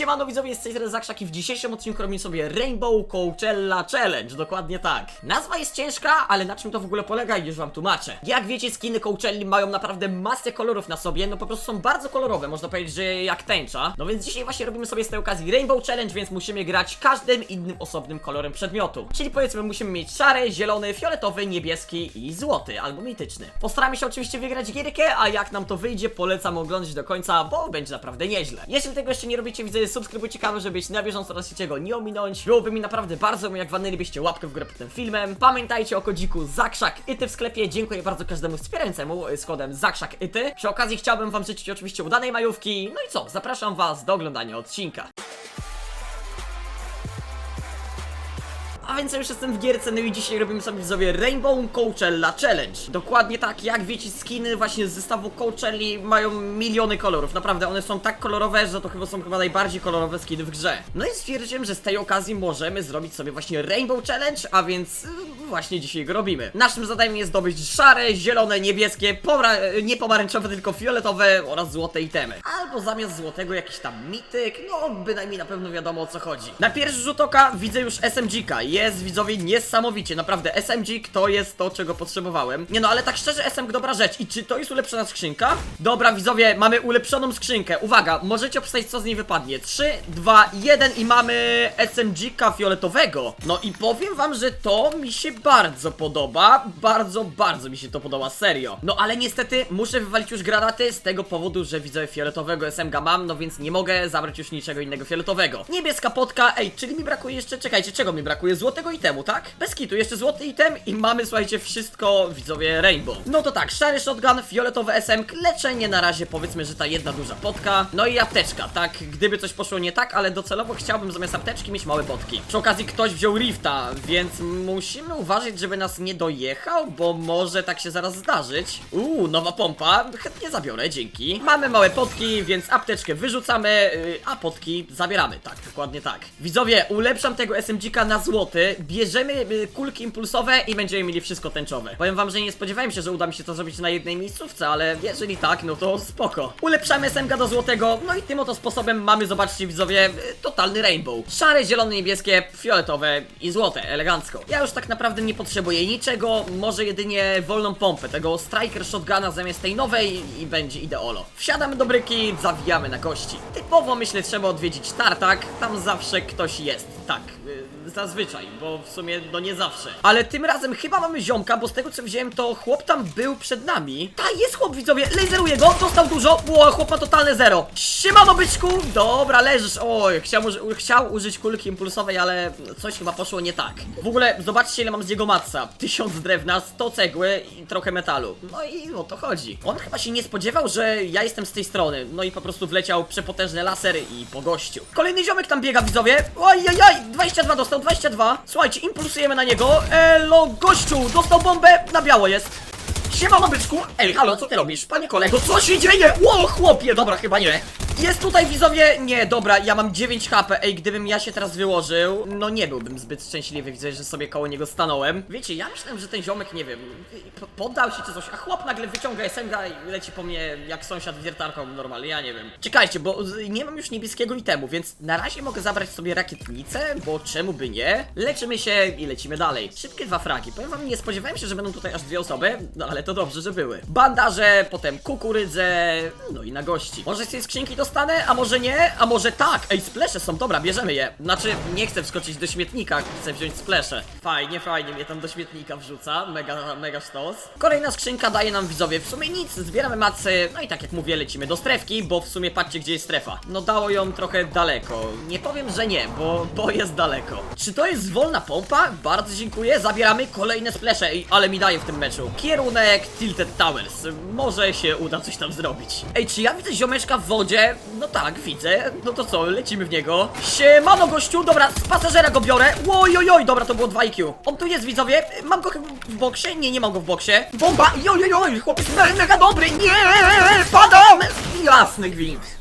Siemano widzowie, z tej strony Zakrzak i w dzisiejszym odcinku robimy sobie Rainbow Coachella Challenge, dokładnie tak. Nazwa jest ciężka, ale na czym to w ogóle polega już wam tłumaczę. Jak wiecie, skiny Coachelli mają naprawdę masę kolorów na sobie, no po prostu są bardzo kolorowe, można powiedzieć, że jak tęcza. No więc dzisiaj właśnie robimy sobie z tej okazji Rainbow Challenge, więc musimy grać każdym innym osobnym kolorem przedmiotu. Czyli powiedzmy musimy mieć szary, zielony, fioletowy, niebieski i złoty, albo mityczny. Postaramy się oczywiście wygrać gierkę, a jak nam to wyjdzie, polecam oglądać do końca, bo będzie naprawdę nieźle. Jeśli tego jeszcze nie robicie, widzę, subskrybujcie kanał, żeby być na bieżąco oraz się go nie ominąć. Byłoby mi naprawdę bardzo miło, jak walnęlibyście łapkę w górę pod tym filmem. Pamiętajcie o kodziku Zakrzak Ity w sklepie. Dziękuję bardzo każdemu wspierającemu z kodem Zakrzak Ity. Przy okazji chciałbym wam życzyć oczywiście udanej majówki. No i co, zapraszam was do oglądania odcinka. A więc ja już jestem w gierce, no i dzisiaj robimy sobie widzowie Rainbow Coachella Challenge. Dokładnie tak, jak wiecie, skiny właśnie z zestawu Coachelli mają miliony kolorów. Naprawdę, one są tak kolorowe, że to chyba są chyba najbardziej kolorowe skiny w grze. No i stwierdziłem, że z tej okazji możemy zrobić sobie właśnie Rainbow Challenge, a więc y, właśnie dzisiaj go robimy. Naszym zadaniem jest zdobyć szare, zielone, niebieskie, pomara- nie pomarańczowe, tylko fioletowe oraz złote itemy. Albo zamiast złotego jakiś tam mityk, no bynajmniej na pewno wiadomo o co chodzi. Na pierwszy rzut oka widzę już SMG-ka. Jest widzowie niesamowicie, naprawdę SMG to jest to, czego potrzebowałem. Nie no, ale tak szczerze SMG dobra rzecz. I czy to jest ulepszona skrzynka? Dobra widzowie, mamy ulepszoną skrzynkę. Uwaga, możecie obstawić co z niej wypadnie. 3, 2, 1 i mamy SMG-ka fioletowego. No i powiem wam, że to mi się bardzo podoba. Bardzo, bardzo mi się to podoba, serio. No ale niestety muszę wywalić już granaty z tego powodu, że widzę fioletowego SMG mam, no więc nie mogę zabrać już niczego innego fioletowego. Niebieska potka, ej, czyli mi brakuje jeszcze, czekajcie, czego mi brakuje? Złotego itemu, tak? Bez kitu, jeszcze złoty item i mamy, słuchajcie, wszystko, widzowie, rainbow. No to tak, szary shotgun, fioletowy SMG, leczenie na razie, powiedzmy, że ta jedna duża potka, no i apteczka, tak? Gdyby coś poszło nie tak, ale docelowo chciałbym zamiast apteczki mieć małe potki. Przy okazji ktoś wziął rifta, więc musimy uważać, żeby nas nie dojechał, bo może tak się zaraz zdarzyć. Uuu, nowa pompa, chętnie zabiorę, dzięki. Mamy małe potki, więc apteczkę wyrzucamy, yy, a potki zabieramy, tak, dokładnie tak. Widzowie, ulepszam tego SMG-ka na bierzemy yy, kulki impulsowe i będziemy mieli wszystko tęczowe. Powiem wam, że nie spodziewałem się, że uda mi się to zrobić na jednej miejscówce, ale jeżeli tak, no to spoko. Ulepszamy SMG do złotego, no i tym oto sposobem mamy, zobaczcie widzowie, yy, totalny rainbow. Szare, zielone, niebieskie, fioletowe i złote, elegancko. Ja już tak naprawdę nie potrzebuję niczego, może jedynie wolną pompę, tego striker shotguna zamiast tej nowej i będzie ideolo. Wsiadamy do bryki, zawijamy na kości. Typowo myślę trzeba odwiedzić tartak, tam zawsze ktoś jest, tak, yy, zazwyczaj, bo w sumie no nie zawsze. Ale tym razem chyba mamy ziomka, bo z tego co widziałem to chłop tam był przed nami. Ta jest chłop widzowie, laseruje go, dostał dużo, Ło, chłop ma totalne zero. Siemano byczku, dobra leżysz, oj, chciał, chciał użyć kulki impulsowej, ale coś chyba poszło nie tak. W ogóle zobaczcie ile mam z jego matca, tysiąc drewna, 100 cegły i trochę metalu. No i o to chodzi. On chyba się nie spodziewał, że ja jestem z tej strony, no i po prostu wleciał przepotężny laser i po gościu. Kolejny ziomek tam biega widzowie, ojajaj, 22 dostał, 22. Słuchajcie, impulsujemy na niego, elo gościu, dostał bombę, na biało jest. Siemano byczku! Ej, halo, co ty robisz? Panie kolego, co się dzieje? Ło, chłopie! Dobra, chyba nie. Jest tutaj widzowie! Nie, dobra, ja mam 9 HP. Ej, gdybym ja się teraz wyłożył, no nie byłbym zbyt szczęśliwy, widzę, że sobie koło niego stanąłem. Wiecie, ja myślałem, że ten ziomek, nie wiem, po- poddał się czy coś, a chłop nagle wyciąga SMG i leci po mnie jak sąsiad wiertarką normalnie, ja nie wiem. Czekajcie, bo nie mam już niebieskiego itemu, więc na razie mogę zabrać sobie rakietnicę, bo czemu by nie? Leczymy się i lecimy dalej. Szybkie dwa fragi. Powiem wam, nie spodziewałem się, że będą tutaj aż dwie osoby, no ale to dobrze, że były. Bandaże, potem kukurydzę, no i na gości. Może z tej skrzynki dostanę, a może nie, a może tak. Ej, splesze są, dobra, bierzemy je. Znaczy, nie chcę wskoczyć do śmietnika, chcę wziąć splesze. Fajnie, fajnie mnie tam do śmietnika wrzuca, mega, mega sztos. Kolejna skrzynka daje nam widzowie w sumie nic, zbieramy macy, no i tak jak mówię, lecimy do strefki, bo w sumie patrzcie, gdzie jest strefa. No dało ją trochę daleko. Nie powiem, że nie, bo, bo jest daleko. Czy to jest wolna pompa? Bardzo dziękuję, zabieramy kolejne splesze, ale mi daje w tym meczu. Kierunek Tilted Towers, może się uda coś tam zrobić. Ej, czy ja widzę ziomeczka w wodzie? No tak, widzę. No to co, lecimy w niego. Siemano gościu, dobra, z pasażera go biorę. Ojojoj, dobra, to było 2 IQ. On tu jest, widzowie. Mam go w boksie? Nie, nie mam go w boksie. Bomba, jojojoj, chłopiec me- mega dobry, nie, padam! Jasny gwint.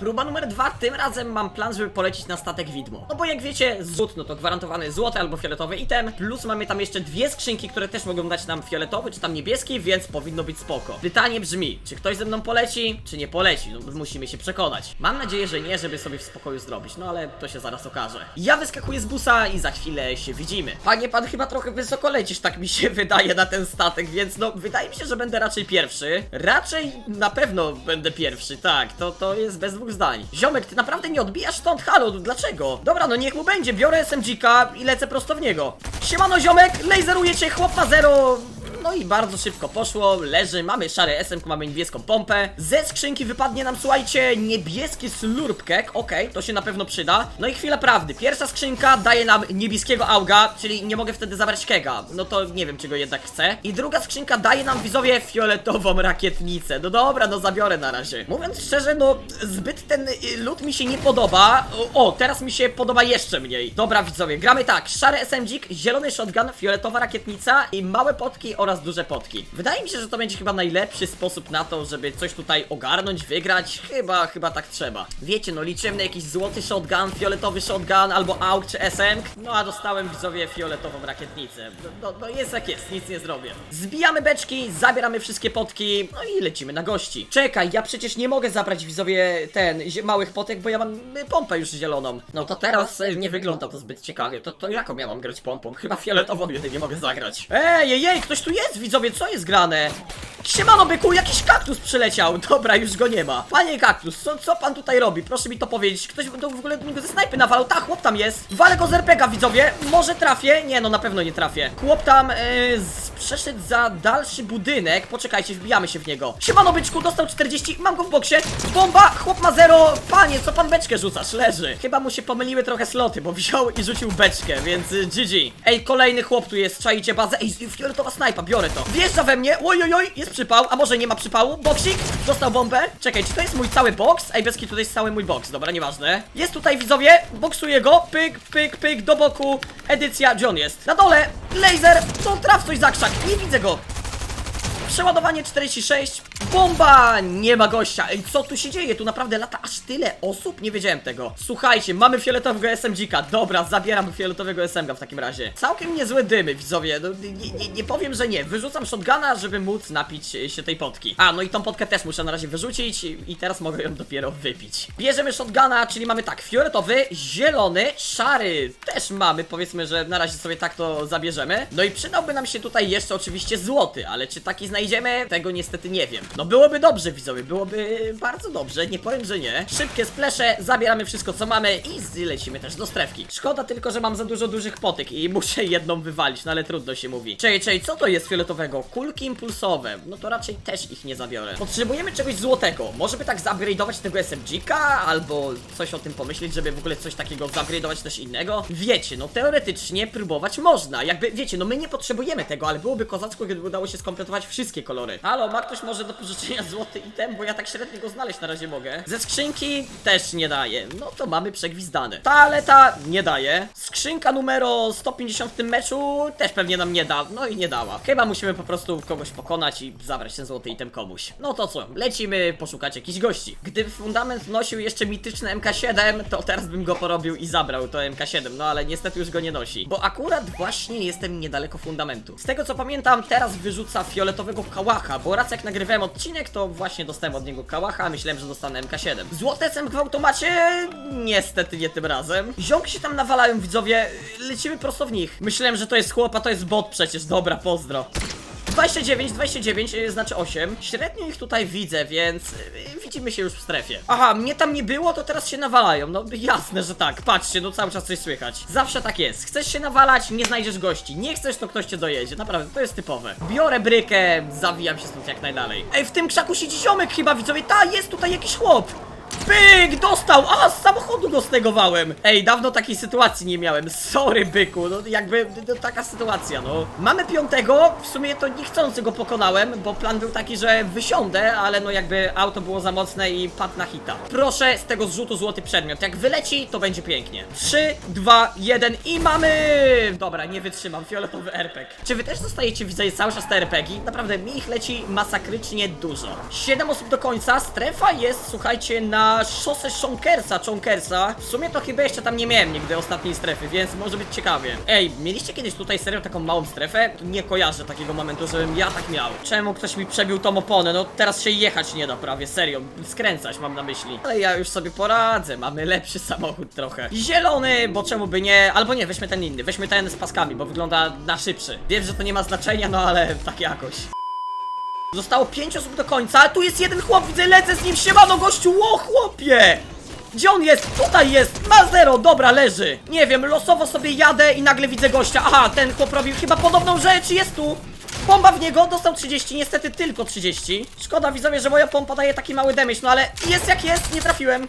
Próba numer dwa, tym razem mam plan, żeby polecić na statek widmo. No bo jak wiecie, złot, no to gwarantowany złoty albo fioletowy item, plus mamy tam jeszcze dwie skrzynki, które też mogą dać nam fioletowy czy tam niebieski, więc powinno być spoko. Pytanie brzmi, czy ktoś ze mną poleci, czy nie poleci? No musimy się przekonać. Mam nadzieję, że nie, żeby sobie w spokoju zrobić, no ale to się zaraz okaże. Ja wyskakuję z busa i za chwilę się widzimy. Panie, pan chyba trochę wysoko lecisz, tak mi się wydaje na ten statek, więc no wydaje mi się, że będę raczej pierwszy. Raczej na pewno będę pierwszy, tak, to, to jest bez dwóch zdań. Ziomek, ty naprawdę nie odbijasz stąd? Halo, dlaczego? Dobra, no niech mu będzie, biorę SMG-ka i lecę prosto w niego. Siemano ziomek, laseruje cię, chłop zero. No i bardzo szybko poszło, leży, mamy szary SMK, mamy niebieską pompę. Ze skrzynki wypadnie nam, słuchajcie, niebieski slurpkek, okej, to się na pewno przyda. No i chwila prawdy, pierwsza skrzynka daje nam niebieskiego auga, czyli nie mogę wtedy zabrać kega, no to nie wiem, czego jednak chcę. I druga skrzynka daje nam, widzowie, fioletową rakietnicę. No dobra, no zabiorę na razie. Mówiąc szczerze, no zbyt ten y, lód mi się nie podoba. O, teraz mi się podoba jeszcze mniej. Dobra, widzowie, gramy tak, szary SMG, zielony shotgun, fioletowa rakietnica i małe potki oraz duże potki. Wydaje mi się, że to będzie chyba najlepszy sposób na to, żeby coś tutaj ogarnąć, wygrać. Chyba, chyba tak trzeba. Wiecie, no liczyłem na jakiś złoty shotgun, fioletowy shotgun albo AUG czy SMG. No a dostałem widzowie fioletową rakietnicę. No, no, no jest jak jest, nic nie zrobię. Zbijamy beczki, zabieramy wszystkie potki, no i lecimy na gości. Czekaj, ja przecież nie mogę zabrać widzowie ten, małych potek, bo ja mam y, pompę już zieloną. No to teraz y, nie wygląda to zbyt ciekawie. To, to jaką ja mam grać pompą? Chyba fioletową jedynie mogę zagrać. Ej, ej, ej, ktoś tu jest, widzowie, co jest grane? Siemano byku, jakiś kaktus przyleciał. Dobra, już go nie ma. Panie kaktus, co, co pan tutaj robi? Proszę mi to powiedzieć. Ktoś to w ogóle do niego ze snajpy nawalał. Tak, chłop tam jest. Walę go z RPGa, widzowie. Może trafię? Nie, no na pewno nie trafię. Chłop tam e, z, przeszedł za dalszy budynek. Poczekajcie, wbijamy się w niego. Siemano byczku, dostał 40. Mam go w boksie. Bomba, chłop ma zero. Panie, co pan beczkę rzucasz? Leży. Chyba mu się pomyliły trochę sloty, bo wziął i rzucił beczkę, więc y, GG. Ej, kolejny chłop tu jest. Czajcie bazę. Ej, fioletowa snajpa, biorę to. Wjeżdża we mnie. Oj, oj, oj, jest przypał. A może nie ma przypału? Boksik, dostał bombę. Czekaj, czy to jest mój cały boks? Ej, Beski, tutaj jest cały mój boks. Dobra, nieważne. Jest tutaj, widzowie. Boksuję go. Pyk, pyk, pyk, do boku. Edycja, gdzie on jest? Na dole. Laser. To traf coś za krzak. Nie widzę go. Przeładowanie 46. Bomba! Nie ma gościa. Ej, co tu się dzieje? Tu naprawdę lata aż tyle osób? Nie wiedziałem tego. Słuchajcie, mamy fioletowego SMG-ka. Dobra, zabieram fioletowego SMG w takim razie. Całkiem niezłe dymy, widzowie. No, nie, nie, nie powiem, że nie. Wyrzucam shotguna, żeby móc napić się tej potki. A, no i tą potkę też muszę na razie wyrzucić i i teraz mogę ją dopiero wypić. Bierzemy shotguna, czyli mamy tak, fioletowy, zielony, szary też mamy. Powiedzmy, że na razie sobie tak to zabierzemy. No i przydałby nam się tutaj jeszcze oczywiście złoty, ale czy taki znajdziemy? Tego niestety nie wiem. No byłoby dobrze, widzowie, byłoby bardzo dobrze, nie powiem, że nie. Szybkie splesze, zabieramy wszystko co mamy i zlecimy też do strefki. Szkoda tylko, że mam za dużo dużych potyk i muszę jedną wywalić, no ale trudno się mówi. Czej, czej, co to jest fioletowego? Kulki impulsowe. No to raczej też ich nie zabiorę. Potrzebujemy czegoś złotego. Może by tak zupgrade'ować tego SMG-ka, albo coś o tym pomyśleć, żeby w ogóle coś takiego zupgrade'ować też innego. Wiecie, no teoretycznie próbować można. Jakby, wiecie, no my nie potrzebujemy tego, ale byłoby kozacko, gdyby udało się skompletować wszystkie kolory. Halo, ma ktoś może do pożyczenia złoty item? Bo ja tak średnio go znaleźć na razie mogę. Ze skrzynki też nie daje. No to mamy przegwizdane. Taleta nie daje. Skrzynka numero 150 w tym meczu też pewnie nam nie da. No i nie dała. Chyba musimy po prostu kogoś pokonać i zabrać ten złoty item komuś. No to co? Lecimy poszukać jakichś gości. Gdyby fundament nosił jeszcze mityczny MK7, to teraz bym go porobił i zabrał to MK7. No ale niestety już go nie nosi. Bo akurat właśnie jestem niedaleko fundamentu. Z tego co pamiętam, teraz wyrzuca fioletowego kałacha, bo raz jak nagrywałem odcinek, to właśnie dostałem od niego kałacha, a myślałem, że dostanę MK7. Złote SMG w? Niestety nie tym razem. Ziomki się tam nawalają, widzowie. Lecimy prosto w nich. Myślałem, że to jest chłop, a to jest bot przecież. Dobra, pozdro. 29, 29, yy, znaczy 8. Średnio ich tutaj widzę, więc yy, widzimy się już w strefie. Aha, mnie tam nie było, to teraz się nawalają. No jasne, że tak. Patrzcie, no cały czas coś słychać. Zawsze tak jest. Chcesz się nawalać, nie znajdziesz gości. Nie chcesz, to ktoś cię dojedzie. Naprawdę, to jest typowe. Biorę brykę, zawijam się stąd jak najdalej. Ej, w tym krzaku siedzi ziomek chyba, widzowie. Ta, jest tutaj jakiś chłop. Pyk, dostał! A, z samochodu samochodu go stegowałem. Ej, dawno takiej sytuacji nie miałem. Sorry, byku, no jakby no, taka sytuacja, no. Mamy piątego, w sumie to niechcący go pokonałem, bo plan był taki, że wysiądę, ale no jakby auto było za mocne i padł na hita. Proszę z tego zrzutu złoty przedmiot. Jak wyleci, to będzie pięknie. 3, 2, 1 i mamy! Dobra, nie wytrzymam, fioletowy RPG. Czy wy też dostajecie, widzę, cały czas te RPG? Naprawdę, mi ich leci masakrycznie dużo. 7 osób do końca, strefa jest, słuchajcie, na szosę Shonkersa, Chonkersa. W sumie to chyba jeszcze tam nie miałem nigdy ostatniej strefy, więc może być ciekawie. Ej, mieliście kiedyś tutaj serio taką małą strefę? Nie kojarzę takiego momentu, żebym ja tak miał. Czemu ktoś mi przebił tą oponę? No teraz się jechać nie da prawie, serio. Skręcać mam na myśli. Ale ja już sobie poradzę, mamy lepszy samochód trochę. Zielony, bo czemu by nie? Albo nie, weźmy ten inny, weźmy ten z paskami, bo wygląda na szybszy. Wiem, że to nie ma znaczenia, no ale tak jakoś. Zostało 5 osób do końca, a tu jest jeden chłop, widzę, lecę z nim, siemano gościu, ło chłopie! Gdzie on jest? Tutaj jest! Ma zero! Dobra, leży! Nie wiem, losowo sobie jadę i nagle widzę gościa. Aha, ten chłop robił chyba podobną rzecz, jest tu! Bomba w niego, dostał 30, niestety tylko 30. Szkoda widzowie, że moja pompa daje taki mały damage, no ale jest jak jest, nie trafiłem.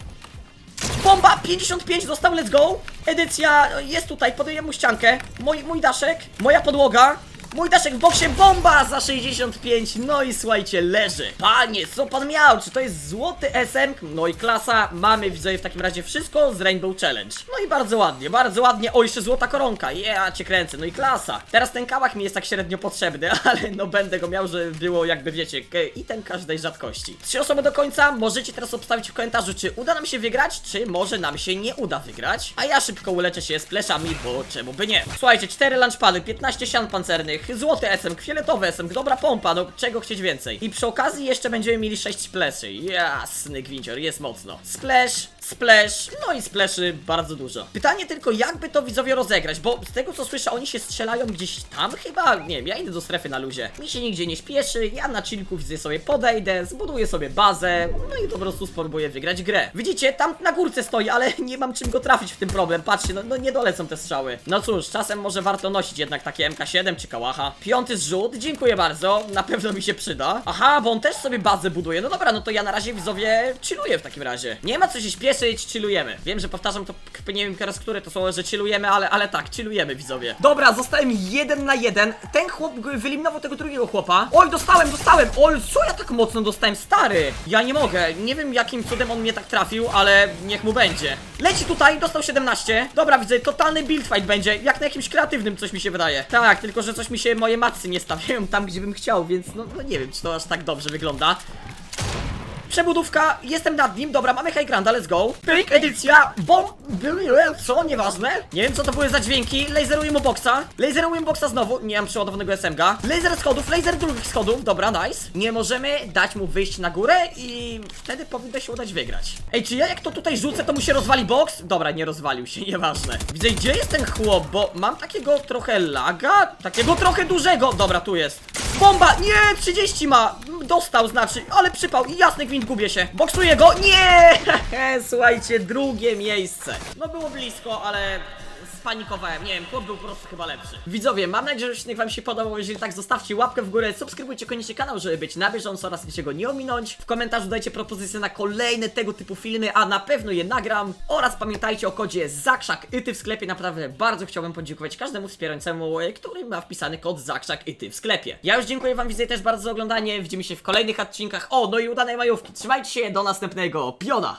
Bomba 55 dostał, let's go! Edycja jest tutaj, podaję mu ściankę. Mój, mój daszek, moja podłoga. Mój daszek w boksie, bomba za 65, no i słuchajcie, leży. Panie, co pan miał? Czy to jest złoty SM? No i klasa, mamy widzowie w takim razie wszystko z Rainbow Challenge. No i bardzo ładnie, bardzo ładnie. O, jeszcze złota koronka, ja cię kręcę, no i klasa. Teraz ten kałach mi jest tak średnio potrzebny, ale no będę go miał, żeby było jakby wiecie, i ten każdej rzadkości. Trzy osoby do końca, możecie teraz obstawić w komentarzu, czy uda nam się wygrać, czy może nam się nie uda wygrać. A ja szybko uleczę się z pleszami, bo czemu by nie. Słuchajcie, 4 lunchpady, 15 sian pancernych, złoty SM, fioletowy SM, dobra pompa, no czego chcieć więcej. I przy okazji jeszcze będziemy mieli 6 spleszy. Jasny gwincior, jest mocno. Splash, splash, no i spleszy bardzo dużo. Pytanie tylko, jakby to widzowie rozegrać, bo z tego co słyszę, oni się strzelają gdzieś tam chyba, nie wiem, ja idę do strefy na luzie. Mi się nigdzie nie śpieszy, ja na chillku widzę sobie podejdę, zbuduję sobie bazę, no i po prostu spróbuję wygrać grę. Widzicie, tam na górce stoi, ale nie mam czym go trafić w tym problem, patrzcie, no, no nie dolecą te strzały. No cóż, czasem może warto nosić jednak takie MK7 czy Kałacha. Piąty zrzut, dziękuję bardzo, na pewno mi się przyda. Aha, bo on też sobie bazę buduje, no dobra, no to ja na razie widzowie chilluję w takim razie. Nie ma co się śpieszyć, chillujemy. Wiem, że powtarzam to, nie wiem teraz, które to słowo, że chillujemy, ale, ale tak, chillujemy widzowie. Dobra, zostałem jeden na jeden. Ten chłop wyeliminował tego drugiego chłopa. Oj, dostałem, dostałem! Oj, co ja tak mocno dostałem, stary? Ja nie mogę, nie wiem jakim cudem on mnie tak trafił, ale niech mu będzie. Leci tutaj, dostał 17. Dobra, widzę, totalny build fight będzie, jak na jakimś kreatywnym coś mi się wydaje. Tak, tylko że coś mi się moje macy nie stawiają tam, gdzie bym chciał, więc no, no nie wiem, czy to aż tak dobrze wygląda. Przebudówka, jestem nad nim, dobra, mamy high granda, let's go. Pyk, edycja, bom, co, nieważne. Nie wiem co to były za dźwięki, laseruję mu boxa. Laseruję mu boxa znowu, nie mam przeładowanego SMG Laser schodów, laser drugich schodów, dobra, nice. Nie możemy dać mu wyjść na górę i wtedy powinno się udać wygrać. Ej, czy ja jak to tutaj rzucę, to mu się rozwali box? Dobra, nie rozwalił się, nieważne. Widzę, gdzie jest ten chłop, bo mam takiego trochę laga Takiego trochę dużego, dobra, tu jest Bomba! Nie! 30 ma! Dostał znaczy, ale przypał i jasny gwint gubię się. Boksuję go! Nie! Słuchajcie, drugie miejsce. No było blisko, ale spanikowałem. Nie wiem, chłop był po prostu chyba lepszy. Widzowie, mam nadzieję, że odcinek wam się podobał. Jeżeli tak, zostawcie łapkę w górę, subskrybujcie koniecznie kanał, żeby być na bieżąco oraz niczego nie ominąć. W komentarzu dajcie propozycje na kolejne tego typu filmy, a na pewno je nagram. Oraz pamiętajcie o kodzie ZAKRZAK YTY w sklepie. Naprawdę bardzo chciałbym podziękować każdemu wspierającemu, który ma wpisany kod ZAKRZAK YTY w sklepie. Ja już dziękuję wam widzę też bardzo za oglądanie. Widzimy się w kolejnych odcinkach. O, no i udanej majówki. Trzymajcie się, do następnego. Piona!